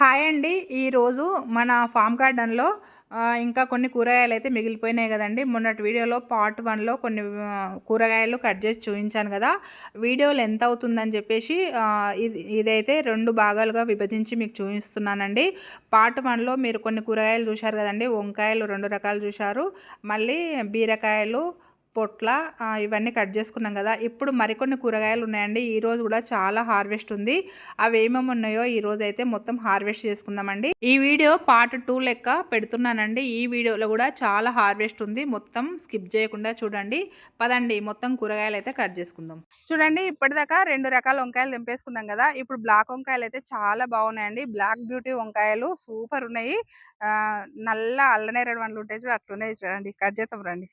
Hi అండి. ఈరోజు మన ఫామ్ గార్డెన్లో ఇంకా కొన్ని కూరగాయలు అయితే మిగిలిపోయినాయి కదండి. మొన్నటి వీడియోలో పార్ట్ వన్లో కొన్ని కూరగాయలు కట్ చేసి చూపించాను కదా. వీడియోలు ఎంత అవుతుందని చెప్పేసి ఇది ఇదైతే రెండు భాగాలుగా విభజించి మీకు చూపిస్తున్నానండి. పార్ట్ వన్లో మీరు కొన్ని కూరగాయలు చూశారు కదండి. వంకాయలు రెండు రకాలు చూశారు. మళ్ళీ బీరకాయలు పొట్ల ఇవన్నీ కట్ చేసుకున్నాం కదా. ఇప్పుడు మరికొన్ని కూరగాయలు ఉన్నాయండి. ఈరోజు కూడా చాలా హార్వెస్ట్ ఉంది. అవి ఏమేమి ఉన్నాయో ఈరోజు అయితే మొత్తం హార్వెస్ట్ చేసుకుందామండి. ఈ వీడియో పార్ట్ టూ లెక్క పెడుతున్నానండి. ఈ వీడియోలో కూడా చాలా హార్వెస్ట్ ఉంది. మొత్తం స్కిప్ చేయకుండా చూడండి. పదండి మొత్తం కూరగాయలు అయితే కట్ చేసుకుందాం. చూడండి ఇప్పటిదాకా రెండు రకాల వంకాయలు తెంపేసుకున్నాం కదా. ఇప్పుడు బ్లాక్ వంకాయలు అయితే చాలా బాగున్నాయండి. బ్లాక్ బ్యూటీ వంకాయలు సూపర్ ఉన్నాయి. నల్ల అల్లనేరడు వండ్లు ఉంటాయి చూడ అట్లున్నాయి చూడండి. కట్ చేద్దాం రండి.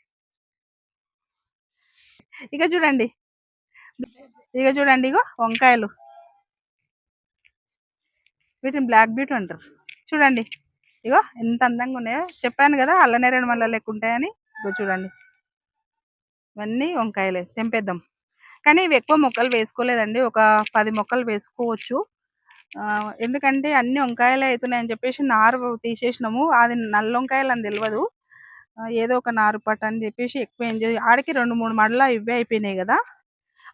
ఇక చూడండి. ఇక చూడండి ఇగో వంకాయలు. వీటిని బ్లాక్ బ్యూటీ అంటారు. చూడండి. ఇగో ఎంత అందంగా ఉన్నాయో. చెప్పాను కదా అల్లనేరేడు మళ్ళీ లెక్క ఉంటాయని. ఇగో చూడండి. ఇవన్నీ వంకాయలే. తెంపేద్దాం. కానీ ఇవి ఎక్కువ మొక్కలు వేసుకోలేదండి. ఒక పది మొక్కలు వేసుకోవచ్చు. ఎందుకంటే అన్ని వంకాయలే అవుతున్నాయని చెప్పేసి నారు తీసేసినాము. అది నల్ల వంకాయలు అని తెలియదు ఏదో ఒక నారు పట్టు అని చెప్పేసి ఎక్కువ ఎంజాయ్ ఆడికి రెండు మూడు మడల ఇవే అయిపోయినాయి కదా.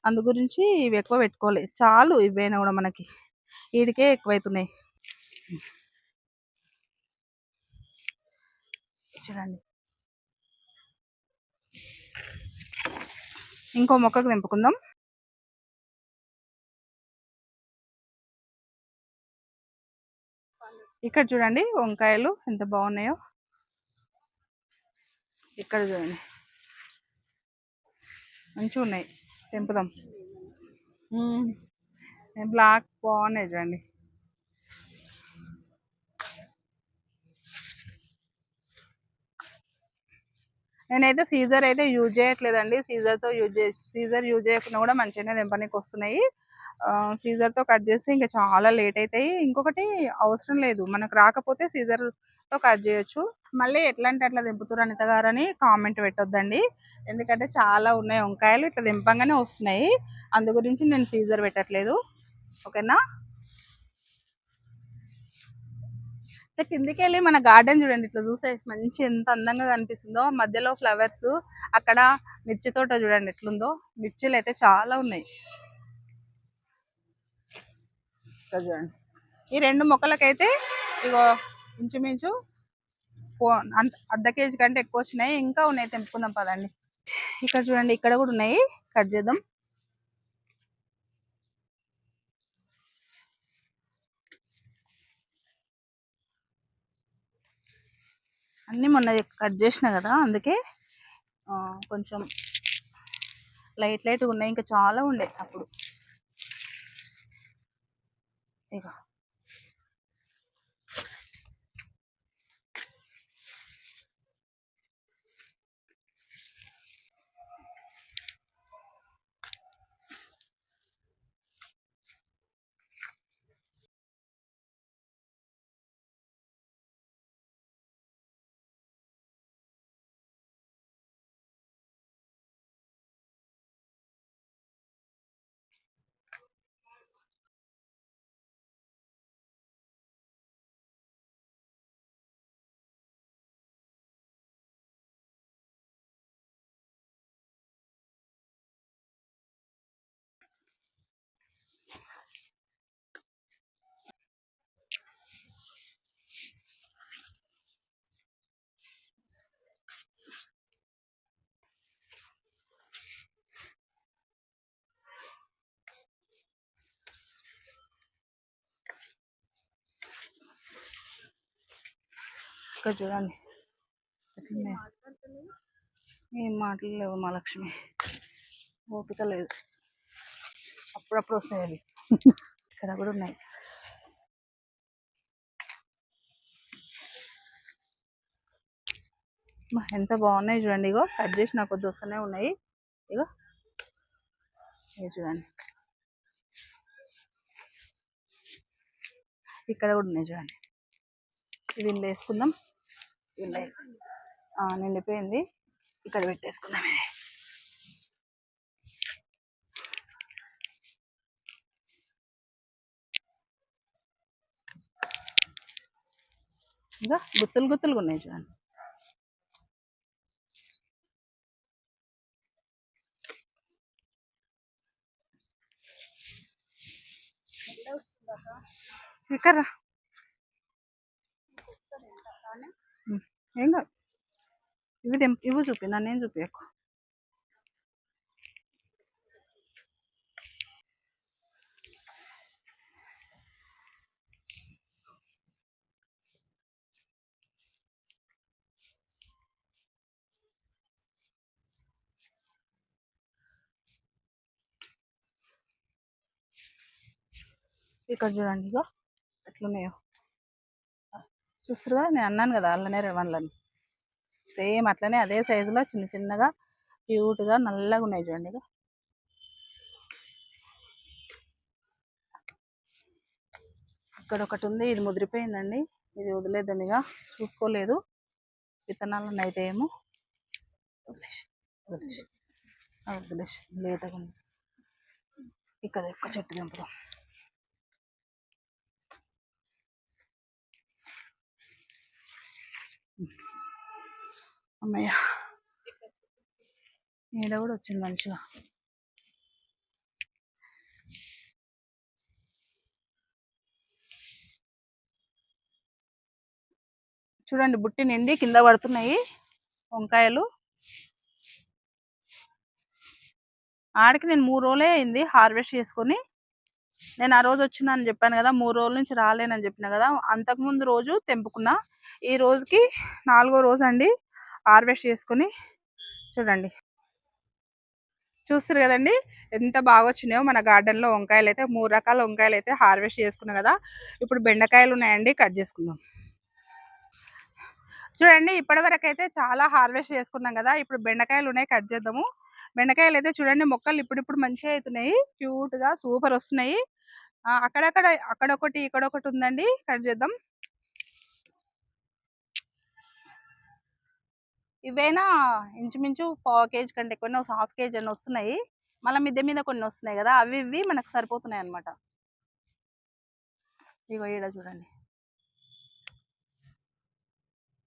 అందు గురించి ఇవి ఎక్కువ పెట్టుకోలేదు చాలు ఇవైనా కూడా మనకి. వీడికే ఎక్కువైతున్నాయి. చూడండి. ఇంకో మొక్కకు తెంపుకుందాం. ఇక్కడ చూడండి వంకాయలు ఎంత బాగున్నాయో. ఇక్కడ చూడండి. మంచిగా ఉన్నాయి తెంపుదాం బ్లాక్ బాగున్నాయి చూడండి. నేనైతే సీజర్ అయితే యూజ్ చేయట్లేదండి. సీజర్తో యూజ్ చే సీజర్ యూజ్ చేయకుండా కూడా మంచిగానే తెంపనికి వస్తున్నాయి సీజర్తో కట్ చేస్తే ఇంకా చాలా లేట్ అవుతాయి ఇంకొకటి అవసరం లేదు. మనకు రాకపోతే సీజర్తో కట్ చేయొచ్చు. మళ్ళీ ఎట్లా అంటే అట్లా దింపుతురు అనిత గారు అని కామెంట్ పెట్టొద్దండి. ఎందుకంటే చాలా ఉన్నాయి. వంకాయలు ఇట్లా దింపంగానే వస్తున్నాయి. అందు గురించి నేను సీజర్ పెట్టట్లేదు. ఓకేనా? కిందికి వెళ్ళి మన గార్డెన్ చూడండి. ఇట్లా చూసే మంచి ఎంత అందంగా కనిపిస్తుందో. మధ్యలో ఫ్లవర్స్ అక్కడ మిర్చి తోట చూడండి ఎట్లుందో. మిర్చిలు అయితే చాలా ఉన్నాయి. చూడండి ఈ రెండు మొక్కలకైతే ఇగో ఇంచుమించు అర్ధ కేజీ కంటే ఎక్కువ వచ్చినాయి. ఇంకా ఉన్నాయి తెంపుకుందాం పదండి. ఇక్కడ చూడండి ఇక్కడ కూడా ఉన్నాయి. కట్ చేద్దాం. అన్నీ మొన్న కట్ చేసిన కదా అందుకే కొంచెం లైట్ లైట్గా ఉన్నాయి. ఇంకా చాలా ఉండే అప్పుడు. ఇక ఇక్కడ చూడండి ఏం మాటలు లేవు మా లక్ష్మి. ఓపిక లేదు. అప్పుడప్పుడు వస్తాయి అవి ఇక్కడ కూడా ఉన్నాయి. ఎంత బాగున్నాయి చూడండి ఇగో. కట్ చేసి నాకు కొద్ది వస్తూనే ఉన్నాయి. ఇగో. ఇవి చూడండి. ఇక్కడ కూడా ఉన్నాయి చూడండి. ఇవి వేసుకుందాం. నిండిపోయింది ఇక్కడ పెట్టేసుకుందాం ఇంకా గుత్తులు గుత్తులుగా ఉన్నాయి చూడండి. ఇక్కడ ఏం కాదు ఇవి తెంపు ఇవి చూపి నన్నేం చూపించకు ఇక్కడ చూడండి ఇగో ఎట్లున్నాయో చూస్తురుగా నేను అన్నాను కదా అల్లనే రవ్వన్లని. సేమ్ అట్లనే అదే సైజులో చిన్న చిన్నగా క్యూట్గా నల్లగా ఉన్నాయి చూడండి ఇక ఇక్కడ ఒకటి ఉంది ఇది ముదిరిపోయిందండి. ఇది వదిలేద్దాం ఇక చూసుకోలేదు. విత్తనాలు అయితే ఏమో వదిలేసి. వదిలేసి వదిలేసి లేతగా ఉంది. ఇక్కడ ఒక్క చెట్టు దింపుదాం. అమ్మయ్య. నీడ కూడా వచ్చింది మంచిగా. చూడండి బుట్టి నిండి కింద పడుతున్నాయి వంకాయలు. ఆడికి నేను మూడు రోజులే అయింది హార్వెస్ట్ చేసుకొని. నేను ఆ రోజు వచ్చినా అని చెప్పాను కదా మూడు రోజుల నుంచి రాలేనని చెప్పిన కదా అంతకుముందు రోజు తెంపుకున్నా. ఈ రోజుకి నాలుగో రోజు అండి. హార్వెస్ట్ చేసుకుని చూడండి. చూస్తారు కదండి? ఎంత బాగా వచ్చినాయో మన గార్డెన్లో వంకాయలు అయితే మూడు రకాల వంకాయలు అయితే హార్వెస్ట్ చేసుకున్నాం కదా! ఇప్పుడు బెండకాయలు ఉన్నాయండి కట్ చేసుకుందాం. చూడండి ఇప్పటివరకు అయితే చాలా హార్వెస్ట్ చేసుకున్నాం కదా! ఇప్పుడు బెండకాయలు ఉన్నాయి కట్ చేద్దాము. బెండకాయలు అయితే చూడండి మొక్కలు ఇప్పుడిప్పుడు మంచిగా అవుతున్నాయి క్యూట్గా సూపర్ వస్తున్నాయి. అక్కడక్కడ అక్కడొకటి ఇక్కడొకటి ఉందండి కట్ చేద్దాం. ఇవైనా ఇంచుమించు పావు కేజీ కంటే కొన్ని హాఫ్ కేజీ అని వస్తున్నాయి. మళ్ళీ మిద్దె మీద కొన్ని వస్తున్నాయి కదా అవి ఇవి మనకు సరిపోతున్నాయి అన్నమాట. ఇగో ఈడ చూడండి.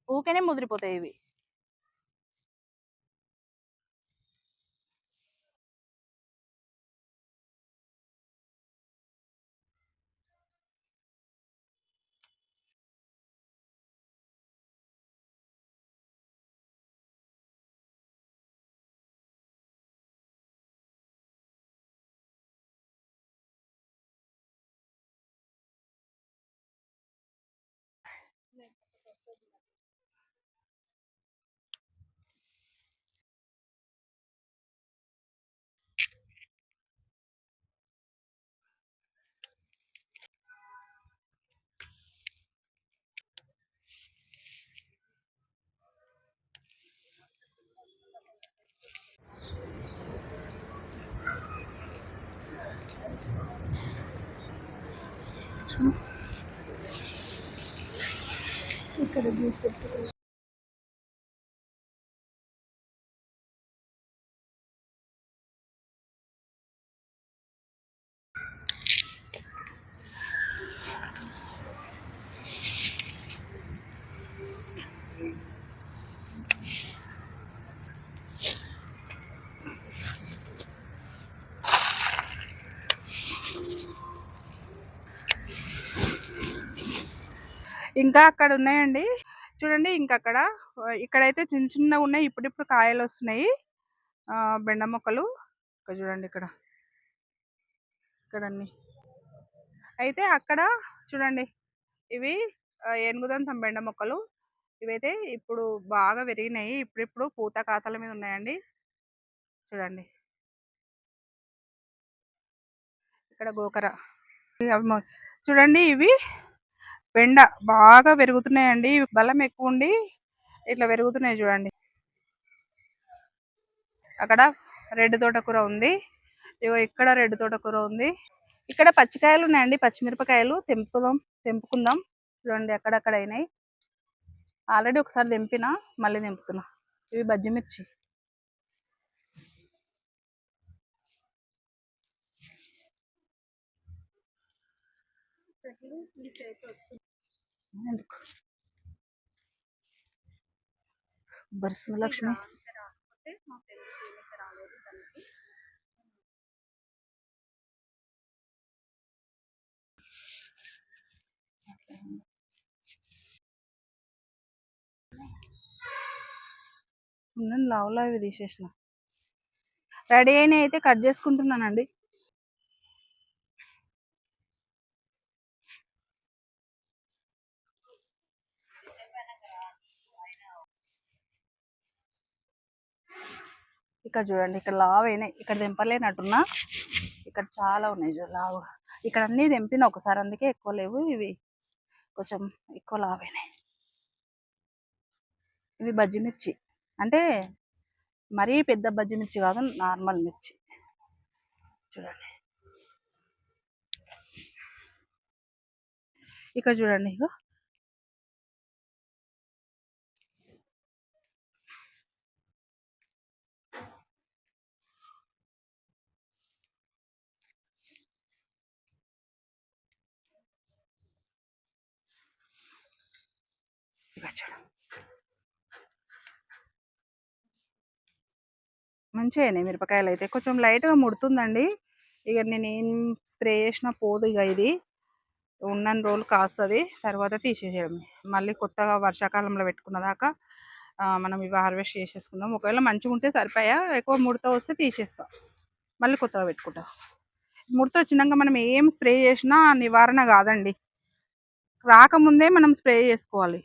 ఊకనే ముదిరిపోతాయి ఇవి. ఇక్కడ ఇంకా అక్కడ ఉన్నాయండి. చూడండి ఇంకా అక్కడ ఇక్కడైతే చిన్న చిన్న ఉన్నాయి. ఇప్పుడిప్పుడు కాయలు వస్తున్నాయి. బెండ మొక్కలు. ఇక్కడ చూడండి ఇక్కడ. ఇక్కడ అన్ని అయితే అక్కడ చూడండి ఇవి ఏనుగుదంతం బెండ మొక్కలు. ఇవైతే ఇప్పుడు బాగా పెరిగినాయి. ఇప్పుడిప్పుడు పూత కాతల మీద ఉన్నాయండి. చూడండి. ఇక్కడ గోకర. చూడండి ఇవి. బెండ బాగా పెరుగుతున్నాయండి. బలం ఎక్కువ ఉండి ఇట్లా పెరుగుతున్నాయి చూడండి. అక్కడ రెడ్ తోటకూర ఉంది. ఇగో ఇక్కడ రెడ్ తోటకూర ఉంది. ఇక్కడ పచ్చికాయలు ఉన్నాయండి. పచ్చిమిరపకాయలు తెంపుదాం తెంపుకుందాం. చూడండి అక్కడక్కడ అయినాయి. ఆల్రెడీ ఒకసారి తెంపిన మళ్ళీ తెంపుతున్నా. ఇవి బజ్జిమిర్చి ఎందుకు? బరుస్తుంది లక్ష్మి ఉండండి లావులో అవి తీసేసిన. రెడీ అయినా అయితే కట్ చేసుకుంటున్నానండి. ఇక్కడ చూడండి ఇక్కడ లావ్ అయినాయి. ఇక్కడ తెంపలేనట్టున్నా ఇక్కడ చాలా ఉన్నాయి చూ లావు. ఇక్కడ అన్నీ తెంపిన ఒకసారి అందుకే ఎక్కువ లేవు. ఇవి కొంచెం ఎక్కువ లావ్ అయినాయి. ఇవి బజ్జి మిర్చి. అంటే మరీ పెద్ద బజ్జి మిర్చి కాదు నార్మల్ మిర్చి. చూడండి. ఇక్కడ చూడండి ఇగో. మంచిగానే చూడు మంచిగా అయినాయి మిరపకాయలు అయితే. కొంచెం లైట్గా ముడుతుందండి. ఇక నేను ఏం స్ప్రే చేసినా పోదు ఇక ఇది. ఉన్నన్ని రోజులు కాస్తుంది. తర్వాత తీసేసేయడం. మళ్ళీ కొత్తగా వర్షాకాలంలో పెట్టుకున్న దాకా మనం ఇవి హార్వెస్ట్ చేసేసుకుందాం. ఒకవేళ మంచిగా ఉంటే సరిపోయా. ఎక్కువ ముడత వస్తే తీసేస్తాం. మళ్ళీ కొత్తగా పెట్టుకుంటాం. ముడత వచ్చినాక మనం ఏం స్ప్రే చేసినా నివారణ కాదండి. రాకముందే మనం స్ప్రే చేసుకోవాలి.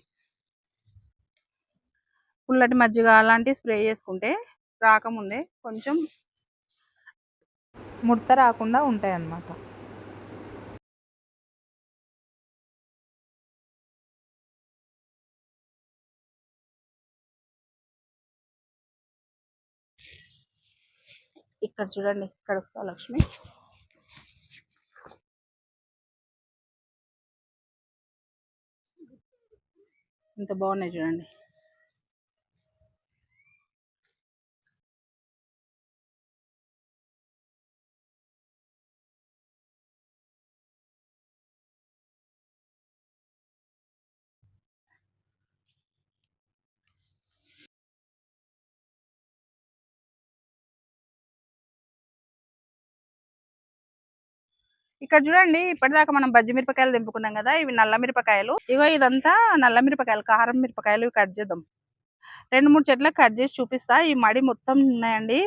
పుల్లటి మజ్జిగ అలాంటివి స్ప్రే చేసుకుంటే రాకముందే కొంచెం ముడత రాకుండా ఉంటాయి అన్నమాట ఇక్కడ చూడండి ఇక్కడ వస్తా లక్ష్మి. ఇంత బాగున్నాయి చూడండి. ఇక్కడ చూడండి ఇప్పటిదాకా మనం బజ్జి మిరపకాయలు దింపుకున్నాం కదా ఇవి నల్ల మిరపకాయలు. ఇగో ఇదంతా నల్ల మిరపకాయలు కారం మిరపకాయలు ఇవి కట్ చేద్దాం. రెండు మూడు చెట్లకు కట్ చేసి చూపిస్తా. ఈ మడి మొత్తం ఉన్నాయండి.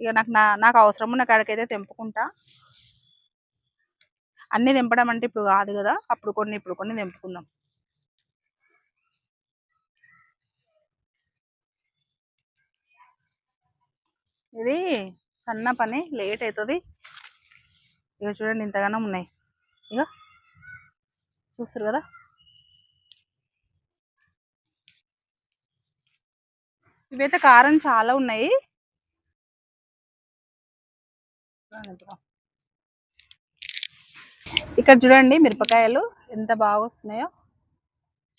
ఇక నాకు నా నాకు అవసరం ఉన్న కాడికైతే తెంపుకుంటా. అన్నీ తెంపడం అంటే ఇప్పుడు కాదు కదా అప్పుడు కొన్ని ఇప్పుడు కొన్ని తెంపుకుందాం. ఇది సన్న పని లేట్ అవుతుంది. ఇక చూడండి ఇంతగానో ఉన్నాయి. ఇక చూస్తారు కదా? ఇవైతే కారం చాలా ఉన్నాయి. ఇక్కడ చూడండి మిరపకాయలు ఎంత బాగా వస్తున్నాయో.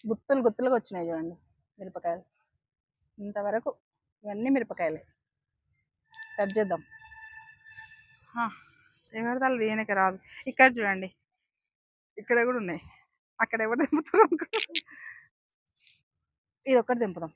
గుత్తులు గుత్తులుగా వచ్చినాయి చూడండి మిరపకాయలు. ఇంతవరకు ఇవన్నీ మిరపకాయలే. కట్ చేద్దాం. ఎవరి తల దీనికి రాదు. ఇక్కడ చూడండి. ఇక్కడ కూడా ఉన్నాయి. అక్కడ ఎవరు దింపుతారు ఇది ఒక్కటి దింపుదాం.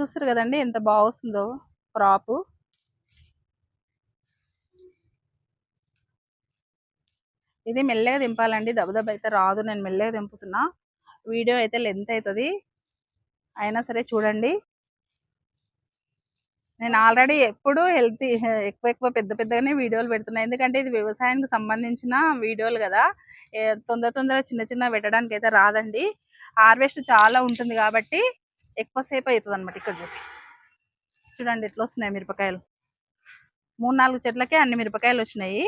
చూస్తారు కదండి ఎంత బాగుస్తుందో క్రాప్ ఇది మెల్లగా దింపాలండి. దబదబ అయితే రాదు. నేను మెల్లగా దింపుతున్నా. వీడియో అయితే లెంత్ అవుతుంది అయినా సరే చూడండి. నేను ఆల్రెడీ ఎప్పుడు హెల్తీ ఎక్కువ ఎక్కువ పెద్ద పెద్దగానే వీడియోలు పెడుతున్నాను ఎందుకంటే ఇది వ్యవసాయానికి సంబంధించిన వీడియోలు కదా. తొందర తొందర చిన్న చిన్న పెట్టడానికి అయితే రాదండి. హార్వెస్ట్ చాలా ఉంటుంది కాబట్టి ఎక్కువసేపు అవుతుంది అనమాట ఇక్కడ చూపి చూడండి ఎట్లా వస్తున్నాయి మిరపకాయలు. మూడు నాలుగు చెట్లకే అన్ని మిరపకాయలు వచ్చినాయి.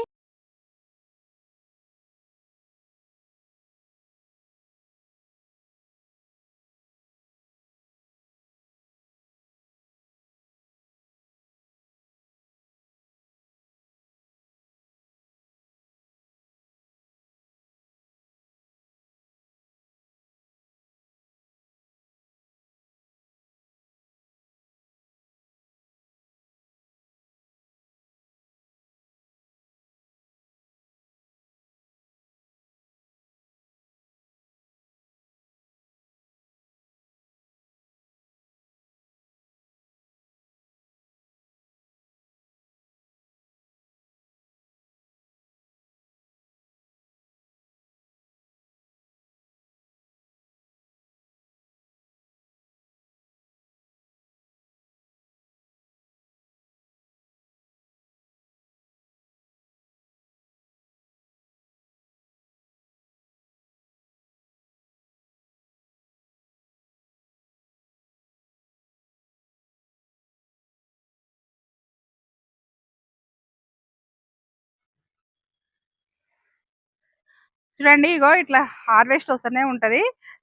చూడండి ఇగో ఇట్లా హార్వెస్ట్ వస్తూనే ఉంటది.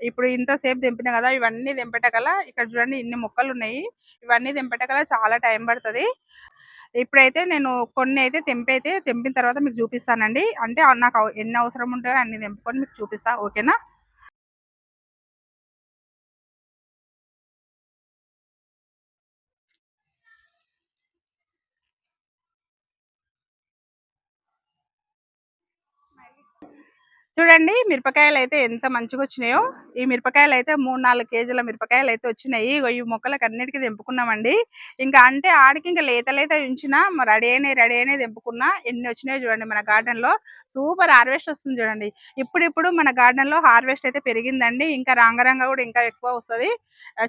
ఇప్పుడు ఇంతసేపు దింపినా కదా ఇవన్నీ తెంపేటకల్లా ఇక్కడ చూడండి ఇన్ని మొక్కలు ఉన్నాయి ఇవన్నీ తెంపేటకల్లా చాలా టైం పడుతుంది. ఇప్పుడైతే నేను కొన్ని అయితే తెంపి అయితే తెంపిన తర్వాత మీకు చూపిస్తానండి. అంటే నాకు ఎన్ని అవసరం ఉంటాయో అన్ని తెంపుకొని మీకు చూపిస్తా ఓకేనా? చూడండి మిరపకాయలు అయితే ఎంత మంచిగా వచ్చినాయో ఈ మిరపకాయలు అయితే మూడు నాలుగు కేజీల మిరపకాయలు అయితే వచ్చినాయి ఈ మొక్కలకు అన్నిటికీ తెంపుకున్నామండి. ఇంకా అంటే ఆడికి ఇంకా లేత లేత ఉంచినా రెడీ అయినాయి రెడీ అయినాయి తెంపుకున్నా ఎన్ని వచ్చినాయో చూడండి మన గార్డెన్లో సూపర్ హార్వెస్ట్ వస్తుంది చూడండి. ఇప్పుడిప్పుడు మన గార్డెన్లో హార్వెస్ట్ అయితే పెరిగిందండి. ఇంకా రంగరంగ కూడా ఇంకా ఎక్కువ వస్తుంది.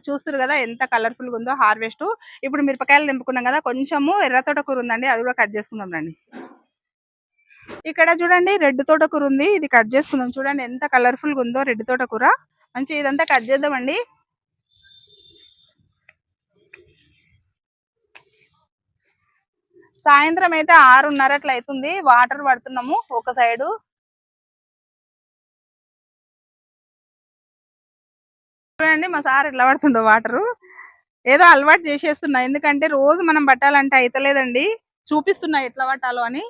చూస్తారు కదా ఎంత కలర్ఫుల్గా ఉందో హార్వెస్ట్. ఇప్పుడు మిరపకాయలు తెంపుకున్నాం కదా కొంచెము ఎర్ర తోటకూర ఉందండి అది కూడా కట్ చేసుకుందాం రండి. ఇక్కడ చూడండి రెడ్ తోటకూర ఉంది ఇది కట్ చేసుకుందాం. చూడండి ఎంత కలర్ఫుల్గా ఉందో రెడ్ తోటకూర. మంచి ఇదంతా కట్ చేద్దామండి. సాయంత్రం అయితే ఆరున్నర అట్లా అవుతుంది వాటర్ పడుతున్నాము ఒక సైడు. చూడండి మా సార్ ఎట్లా పడుతుండో వాటరు. ఏదో అలవాటు చేసేస్తున్నా. ఎందుకంటే రోజు మనం పట్టాలంటే అయితలేదండి. చూపిస్తున్నా ఎట్లా పట్టాలో అని.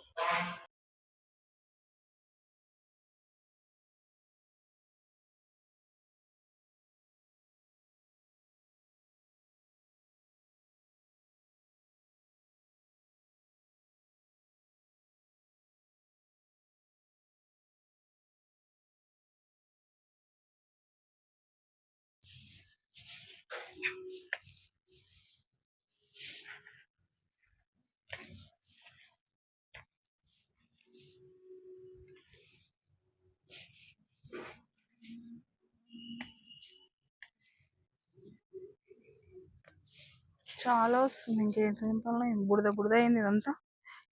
చాలా వస్తుంది ఇంకేంటి ఏం బుడద బుడద అయింది ఇదంతా.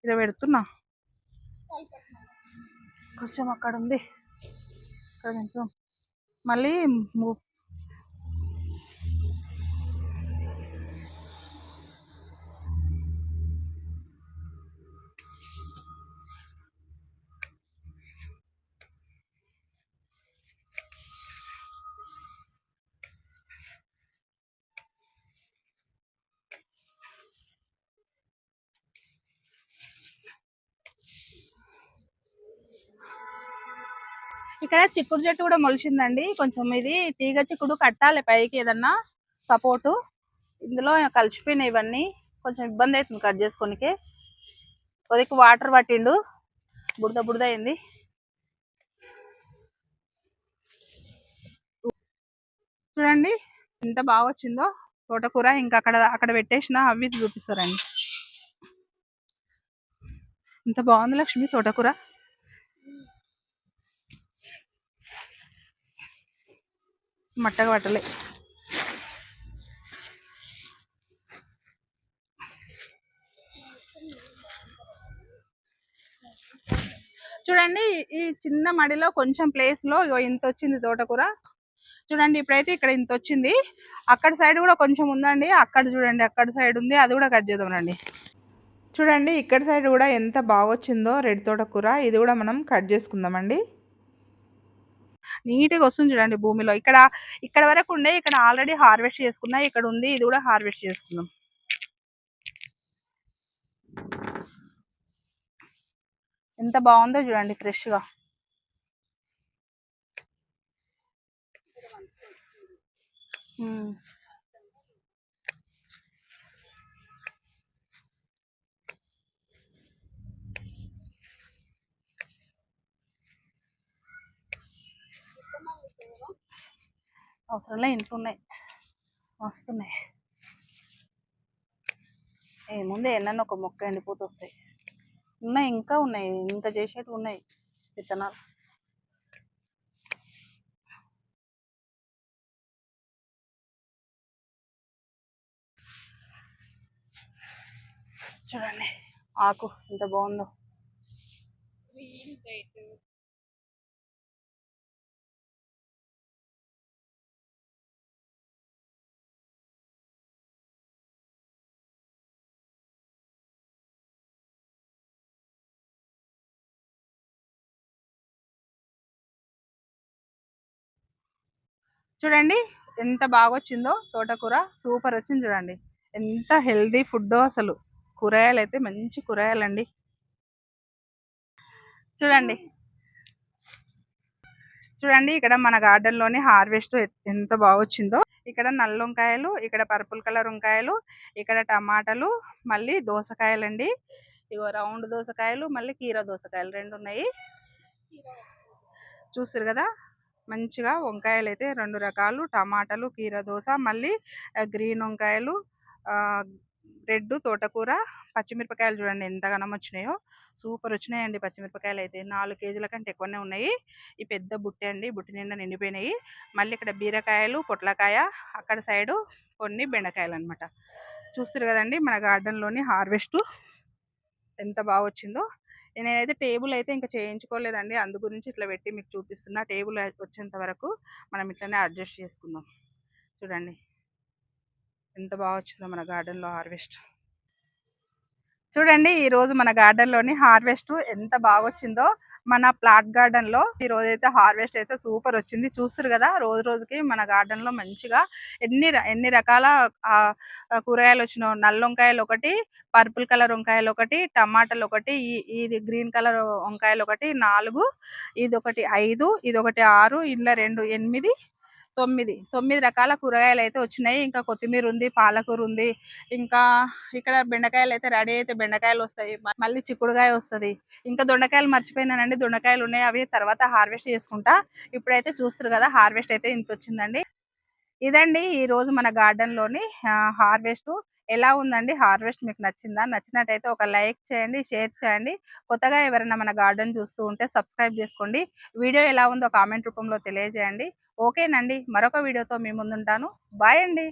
ఇలా పెడుతున్నా. కొంచెం అక్కడ ఉంది. అక్కడ కొంచెం మళ్ళీ ఇక్కడ చిక్కుడు చెట్టు కూడా మొలిచిందండి కొంచెం ఇది తీగ చిక్కుడు కట్టాలి పైకి ఏదన్నా సపోర్టు ఇందులో కలిసిపోయినాయి ఇవన్నీ. కొంచెం ఇబ్బంది అవుతుంది కట్ చేసుకోనికే. కొద్దికి వాటర్ పట్టిండు. బుడద బుడద అయింది. చూడండి ఎంత బాగా వచ్చిందో. తోటకూర ఇంకా అక్కడ అక్కడ పెట్టేసిన అవి చూపిస్తారండి. ఇంత బాగుంది లక్ష్మి తోటకూర. మట్టగా పట్టలే. చూడండి ఈ చిన్న మడిలో కొంచెం ప్లేస్లో ఇగో ఇంత వచ్చింది తోటకూర. చూడండి ఇప్పుడైతే ఇక్కడ ఇంత వచ్చింది. అక్కడ సైడ్ కూడా కొంచెం ఉందండి. అక్కడ చూడండి అక్కడ సైడ్ ఉంది. అది కూడా కట్ చేద్దాం రండి. చూడండి ఇక్కడ సైడ్ కూడా ఎంత బాగా వచ్చిందో రెడ్ తోటకూర. ఇది కూడా మనం కట్ చేసుకుందామండి. నీట్గా వస్తుంది చూడండి భూమిలో. ఇక్కడ ఇక్కడ వరకు ఉండే ఇక్కడ ఆల్రెడీ హార్వెస్ట్ చేసుకున్నా ఇక్కడ ఉంది ఇది కూడా హార్వెస్ట్ చేసుకుందాం. ఎంత బాగుందో చూడండి ఫ్రెష్గా అవసరంలో ఇంట్లో ఉన్నాయి వస్తున్నాయి ఏముంది ఎన్నన్నా ఒక మొక్క ఎండిపోతూ వస్తాయి ఉన్నాయి ఇంకా ఉన్నాయి. ఇంకా చేసేటివి ఉన్నాయి విత్తనాలు. చూడండి ఆకు ఎంత బాగుందో. చూడండి ఎంత బాగా వచ్చిందో తోటకూర. సూపర్ వచ్చింది చూడండి. ఎంత హెల్దీ ఫుడ్ అసలు. కూరగాయలు అయితే మంచి కూరగాయలండి. చూడండి. చూడండి ఇక్కడ మన గార్డెన్లోని హార్వెస్ట్ ఎంత బాగా వచ్చిందో ఇక్కడ నల్ల వంకాయలు ఇక్కడ పర్పుల్ కలర్ వంకాయలు ఇక్కడ టమాటాలు మళ్ళీ దోసకాయలు అండి ఇగో రౌండ్ దోసకాయలు మళ్ళీ కీర దోసకాయలు రెండు ఉన్నాయి చూస్తారు కదా? మంచిగా వంకాయలు అయితే రెండు రకాలు. టమాటాలు కీర దోస మళ్ళీ గ్రీన్ వంకాయలు రెడ్ తోటకూర పచ్చిమిరపకాయలు చూడండి ఎంత వచ్చినాయో. సూపర్ వచ్చినాయండి పచ్చిమిరపకాయలు అయితే. నాలుగు కేజీల కంటే ఎక్కువనే ఉన్నాయి. ఈ పెద్ద బుట్టి అండి. బుట్టి నిండా నిండిపోయినాయి. మళ్ళీ ఇక్కడ బీరకాయలు పొట్లకాయ అక్కడ సైడు కొన్ని బెండకాయలు అనమాట చూస్తారు కదండి మన గార్డెన్లోని హార్వెస్ట్ ఎంత బాగా వచ్చిందో నేనైతే టేబుల్ అయితే ఇంకా చేయించుకోలేదండి. అందు గురించి ఇట్లా పెట్టి మీకు చూపిస్తున్నా. టేబుల్ వచ్చేంత వరకు మనం ఇట్లనే అడ్జస్ట్ చేసుకుందాం. చూడండి. ఎంత బాగా వచ్చిందో మన గార్డెన్లో హార్వెస్ట్. చూడండి ఈ రోజు మన గార్డెన్లోని హార్వెస్ట్ ఎంత బాగా వచ్చిందో మన ప్లాట్ గార్డెన్లో ఈ రోజు అయితే హార్వెస్ట్ అయితే సూపర్ వచ్చింది. చూస్తారు కదా రోజు రోజుకి మన గార్డెన్లో మంచిగా ఎన్ని ఎన్ని రకాల కూరగాయలు వచ్చినాయి నల్ల వంకాయలు ఒకటి పర్పుల్ కలర్ వంకాయలు ఒకటి టమాటాలు ఒకటి ఇది గ్రీన్ కలర్ వంకాయలు ఒకటి నాలుగు ఇది ఒకటి ఐదు ఇది ఒకటి ఆరు ఇంట్లో రెండు ఎనిమిది తొమ్మిది తొమ్మిది రకాల కూరగాయలు అయితే వచ్చినాయి. ఇంకా కొత్తిమీర ఉంది పాలకూర ఉంది ఇంకా ఇక్కడ బెండకాయలు అయితే రెడీ అయితే బెండకాయలు వస్తాయి. మళ్ళీ చిక్కుడుకాయ వస్తది. ఇంకా దొండకాయలు మర్చిపోయినానండి. దొండకాయలు ఉన్నాయి అవి తర్వాత హార్వెస్ట్ చేసుకుంటా. ఇప్పుడైతే చూస్తారు కదా హార్వెస్ట్ అయితే ఇంత వచ్చిందండి. ఇదండి ఈ రోజు మన గార్డెన్లోని హార్వెస్ట్. ఎలా ఉందండి? హార్వెస్ట్ మీకు నచ్చిందా? నచ్చినట్టయితే ఒక లైక్ చేయండి షేర్ చేయండి. కొత్తగా ఎవరైనా మన గార్డెన్ చూస్తూ ఉంటే సబ్స్క్రైబ్ చేసుకోండి. వీడియో ఎలా ఉందో కామెంట్ రూపంలో తెలియజేయండి. ఓకేనండి. మరొక వీడియోతో మీ ముందుంటాను. బాయ్ అండి.